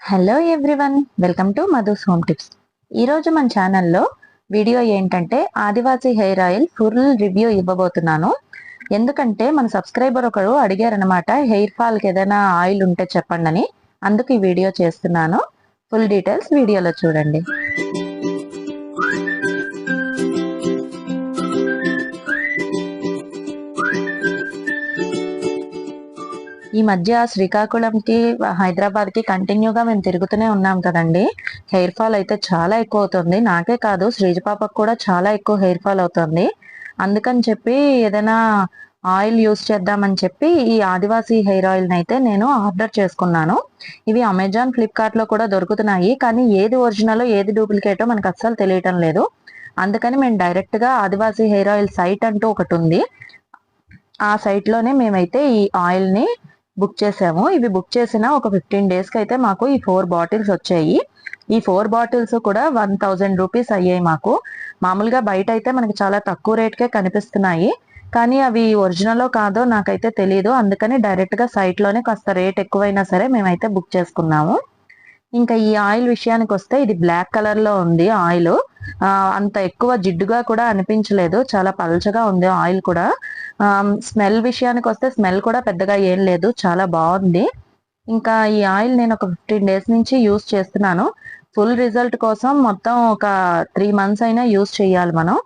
Hello everyone welcome to Madhu's home tips ఈరోజు మన ఛానల్లో వీడియో ఏంటంటే Adivasi hair oil full review ఇవ్వబోతున్నాను. ఎందుకంటే మన సబ్స్క్రైబర్ ఒకరు అడిగారనమాట హెయిర్ ఫాల్కి ఏదైనా ఆయిల్ ఉంటే చెప్పండి అని. అందుకు ఈ వీడియో చేస్తున్నాను. ఫుల్ డీటెయిల్స్ వీడియోలో చూడండి. ఈ మధ్య శ్రీకాకుళంకి హైదరాబాద్కి కంటిన్యూగా మేము తిరుగుతూనే ఉన్నాం కదండి. హెయిర్ ఫాల్ అయితే చాలా ఎక్కువ అవుతుంది. నాకే కాదు శ్రీజ పాపకు కూడా చాలా ఎక్కువ హెయిర్ ఫాల్ అవుతుంది. అందుకని చెప్పి ఏదైనా ఆయిల్ యూస్ చేద్దామని చెప్పి ఈ ఆదివాసీ హెయిర్ ఆయిల్ అయితే నేను ఆర్డర్ చేసుకున్నాను. ఇవి అమెజాన్ ఫ్లిప్కార్ట్లో కూడా దొరుకుతున్నాయి. కానీ ఏది ఒరిజినల్ ఏది డూప్లికేటో మనకు అస్సలు తెలియటం లేదు. అందుకని మేము డైరెక్ట్గా ఆదివాసీ హెయిర్ ఆయిల్ సైట్ అంటూ ఒకటి ఉంది. ఆ సైట్లోనే మేమైతే ఈ ఆయిల్ని బుక్ చేసాము. ఇవి బుక్ చేసిన ఒక ఫిఫ్టీన్ డేస్కి అయితే మాకు ఈ ఫోర్ బాటిల్స్ వచ్చాయి. ఈ ఫోర్ బాటిల్స్ కూడా వన్ థౌజండ్ రూపీస్ అయ్యాయి మాకు. మామూలుగా బయట అయితే మనకి చాలా తక్కువ రేట్కే కనిపిస్తున్నాయి. కానీ అవి ఒరిజినలో కాదో నాకైతే తెలియదు అందుకని డైరెక్ట్గా సైట్లోనే కాస్త రేట్ ఎక్కువైనా సరే మేమైతే బుక్ చేసుకున్నాము. ఇంకా ఈ ఆయిల్ విషయానికి వస్తే ఇది బ్లాక్ కలర్లో ఉంది ఆయిల్. అంత ఎక్కువ జిడ్డుగా కూడా అనిపించలేదు. చాలా పలచగా ఉంది ఆయిల్ కూడా. స్మెల్ విషయానికి వస్తే స్మెల్ కూడా పెద్దగా ఏం లేదు. చాలా బాగుంది. ఇంకా ఈ ఆయిల్ నేను ఒక ఫిఫ్టీన్ డేస్ నుంచి యూస్ చేస్తున్నాను. ఫుల్ రిజల్ట్ కోసం మొత్తం ఒక త్రీ మంత్స్ అయినా యూస్ చేయాలి మనం.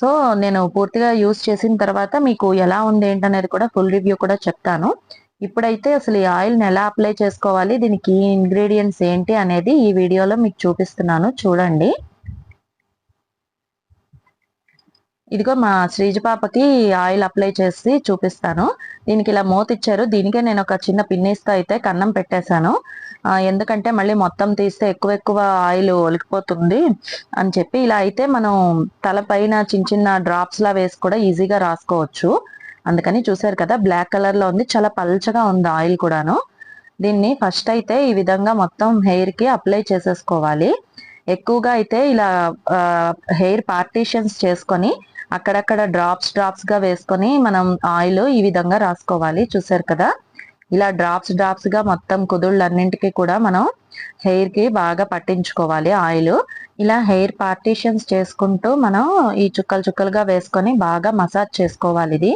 సో నేను పూర్తిగా యూస్ చేసిన తర్వాత మీకు ఎలా ఉంది ఏంటనేది కూడా ఫుల్ రివ్యూ కూడా చెప్తాను. ఇప్పుడైతే అసలు ఈ ఆయిల్ని ఎలా అప్లై చేసుకోవాలి దీనికి ఇంగ్రీడియంట్స్ ఏంటి అనేది ఈ వీడియోలో మీకు చూపిస్తున్నాను. చూడండి. ఇదిగో మా శ్రీజ పాపకి ఆయిల్ అప్లై చేసి చూపిస్తాను. దీనికి ఇలా మూత ఇచ్చారు. దీనికే నేను ఒక చిన్న పిన్నీస్తో అయితే కన్నం పెట్టేశాను. ఎందుకంటే మళ్ళీ మొత్తం తీస్తే ఎక్కువ ఎక్కువ ఆయిల్ ఒలికిపోతుంది అని చెప్పి ఇలా అయితే మనం తలపైన చిన్న చిన్న డ్రాప్స్ లా వేసి కూడా ఈజీగా రాసుకోవచ్చు. అందుకని చూసారు కదా బ్లాక్ కలర్లో ఉంది. చాలా పల్చగా ఉంది ఆయిల్ కూడాను. దీన్ని ఫస్ట్ అయితే ఈ విధంగా మొత్తం హెయిర్కి అప్లై చేసేసుకోవాలి. ఎక్కువగా అయితే ఇలా హెయిర్ పార్టీషన్స్ చేసుకొని అక్కడక్కడ డ్రాప్స్ డ్రాప్స్గా వేసుకొని మనం ఆయిల్ ఈ విధంగా రాసుకోవాలి. చూసారు కదా? ఇలా డ్రాప్స్ డ్రాప్స్గా మొత్తం కుదుళ్ళన్నింటికి కూడా మనం హెయిర్కి బాగా పట్టించుకోవాలి ఆయిల్ ఇలా హెయిర్ పార్టీషన్స్ చేసుకుంటూ మనం ఈ చుక్కలు చుక్కలుగా వేసుకొని బాగా మసాజ్ చేసుకోవాలి ఇది.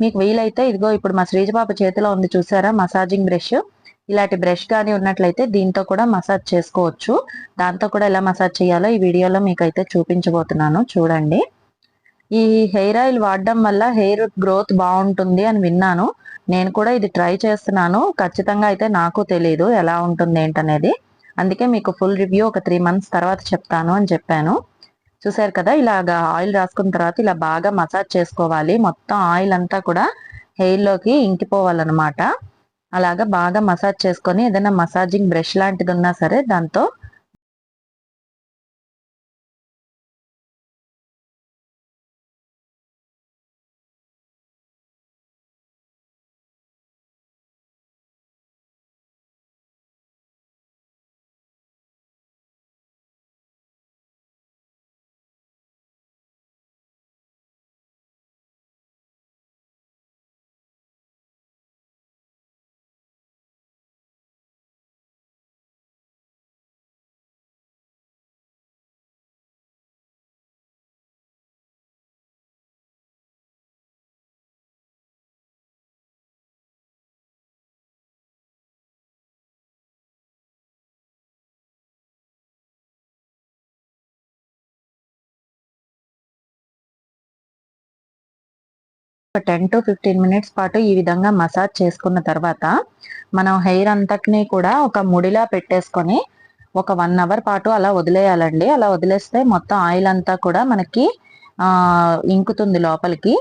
మీకు వీలైతే ఇదిగో ఇప్పుడు మా శ్రీజబాబు చేతిలో ఉంది చూసారా? మసాజింగ్ బ్రష్ ఇలాంటి బ్రష్ కానీ ఉన్నట్లయితే దీంతో కూడా మసాజ్ చేసుకోవచ్చు. దాంతో కూడా ఎలా మసాజ్ చేయాలో ఈ వీడియోలో మీకు అయితే చూపించబోతున్నాను. చూడండి. ఈ హెయిర్ ఆయిల్ వాడడం వల్ల హెయిర్ గ్రోత్ బాగుంటుంది అని విన్నాను. నేను కూడా ఇది ట్రై చేస్తున్నాను. ఖచ్చితంగా అయితే నాకు తెలియదు ఎలా ఉంటుంది ఏంటనేది. అందుకే మీకు ఫుల్ రివ్యూ ఒక త్రీ మంత్స్ తర్వాత చెప్తాను అని చెప్పాను. చూసారు కదా ఇలాగా ఆయిల్ రాసుకున్న తర్వాత ఇలా బాగా మసాజ్ చేసుకోవాలి. మొత్తం ఆయిల్ అంతా కూడా హెయిర్లోకి ఇంకిపోవాలన్నమాట. అలాగా బాగా మసాజ్ చేసుకొని ఏదైనా మసాజింగ్ బ్రష్ లాంటిది ఉన్నా సరే దాంతో టెన్ టు ఫిఫ్టీన్ మినిట్స్ పాటు ఈ విధంగా మసాజ్ చేసుకున్న తర్వాత మనం హెయిర్ అంతటిని కూడా ఒక ముడిలా పెట్టేసుకొని ఒక వన్ అవర్ పాటు అలా వదిలేయాలండి. అలా వదిలేస్తే మొత్తం ఆయిల్ అంతా కూడా మనకి ఆ ఇంకుతుంది లోపలికి.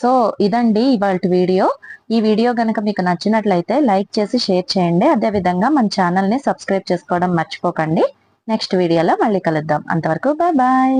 సో ఇదండి ఇవాళ వీడియో. ఈ వీడియో కనుక మీకు నచ్చినట్లయితే లైక్ చేసి షేర్ చేయండి. అదే విధంగా మన ఛానల్ని సబ్స్క్రైబ్ చేసుకోవడం మర్చిపోకండి. నెక్స్ట్ వీడియోలో మళ్ళీ కలుద్దాం. అంతవరకు బాయ్ బాయ్